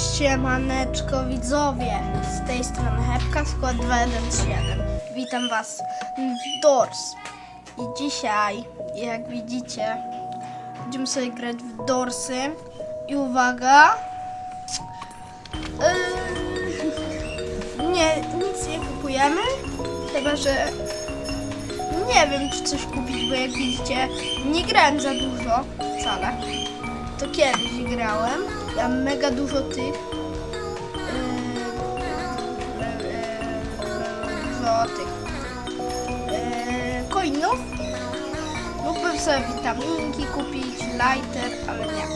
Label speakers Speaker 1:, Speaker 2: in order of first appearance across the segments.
Speaker 1: Siemaneczko widzowie, z tej strony Hepka, skład 217. Witam was w Doors. I dzisiaj, jak widzicie, będziemy sobie grać w Doorsy. I uwaga... Yy, nie, nic nie kupujemy, chyba że... Nie wiem, czy coś kupić, bo jak widzicie, nie grałem za dużo wcale. To kiedyś grałem. Mam mega dużo tych. Yy, yy, dużo tych. Coinów. Mógłbym sobie witaminki kupić, lighter, ale nie.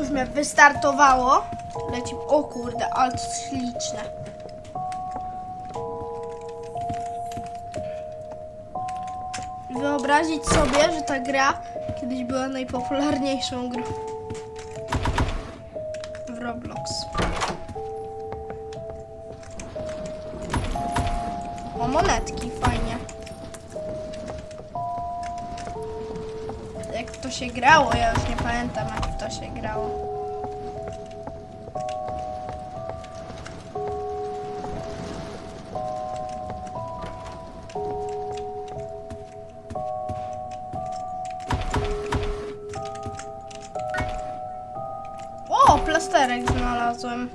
Speaker 1: Już mnie wystartowało. Lecimy. O kurde, ale to śliczne. Wyobrazić sobie, że ta gra kiedyś była najpopularniejszą grą w Roblox. O, monetki, fajnie. Jak to się grało, ja już nie pamiętam jak to się grało. Plasterek znalazłem.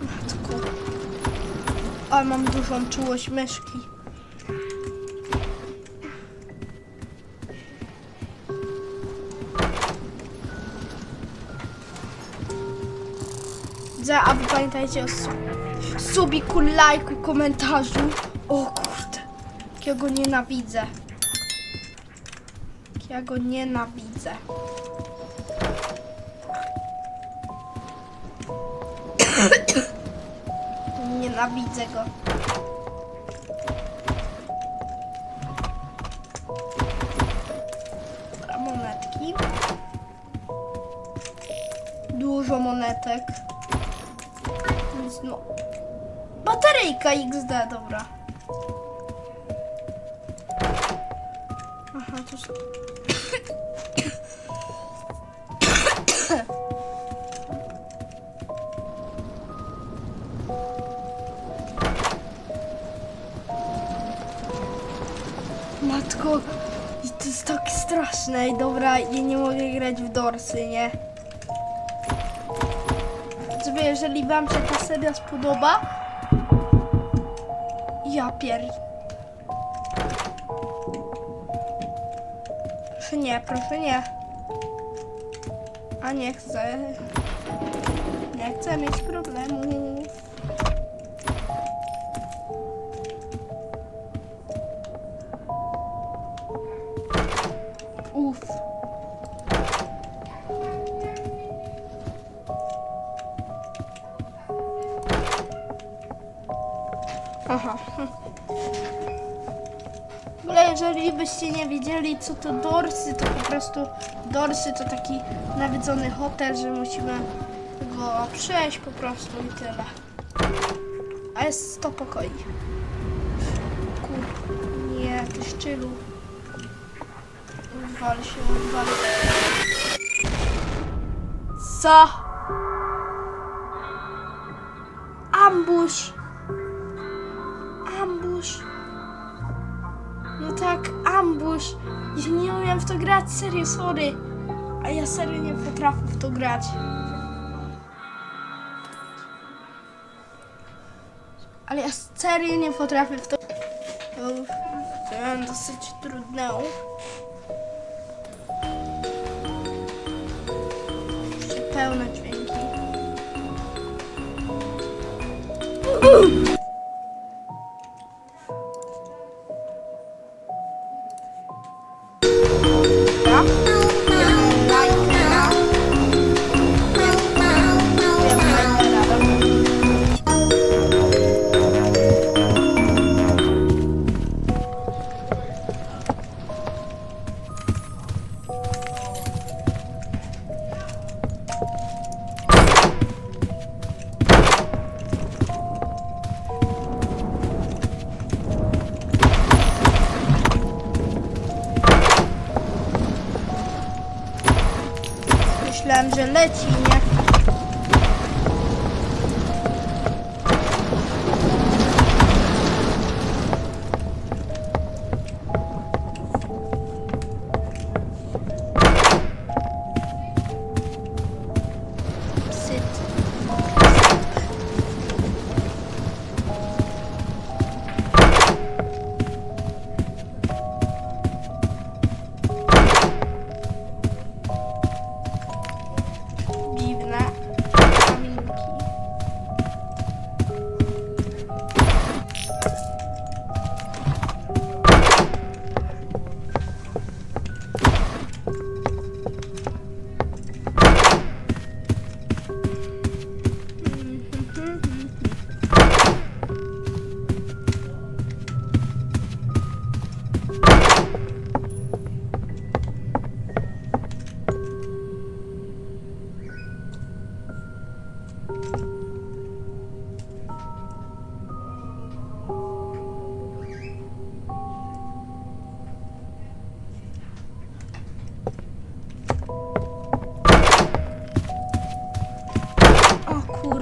Speaker 1: Matku. Ale mam dużą czułość myszki. Widzę, a wy pamiętajcie o su- subiku, lajku, komentarzu. O kurde, jak ja go nienawidzę. Jak ja go nienawidzę. Nienawidzę go. Dobra, monetki. Dużo monetek. Więc no. Bateryjka XD, dobra. Matko, to jest tak straszne. I dobra, ja nie mogę grać w dorsy, nie? Sobie, jeżeli wam się ta seria spodoba, ja pier... Proszę nie, proszę nie. A nie chcę. Nie chcę mieć problemów. Uff. Aha. Jeżeli byście nie wiedzieli co to Dorsy, to po prostu Dorsy to taki nawiedzony hotel, że musimy go przejść po prostu i tyle. A jest 100 pokoi. Kur... Nie, ty szczylu. Wal się, wal. Co? Ambush! No tak, ambush! Ja nie umiem w to grać, serio, sorry. A ja serio nie potrafię w to grać. Ale ja serio nie potrafię w to... To wziąłem dosyć trudną. Jeszcze pełne dźwięki. Myślałem, że leci, nie?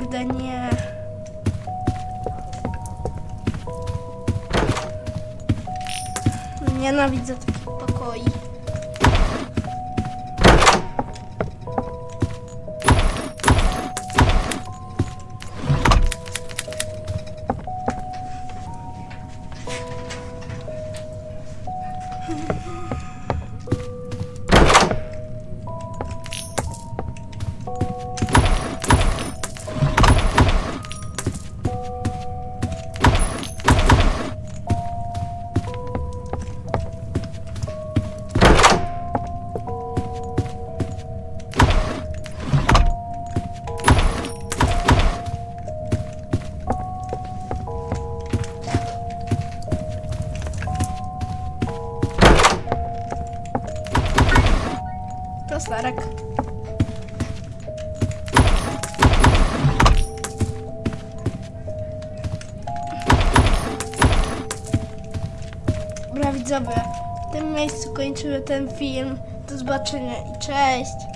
Speaker 1: Kurde, nie. Nienawidzę widzowie, w tym miejscu kończymy ten film. Do zobaczenia i cześć!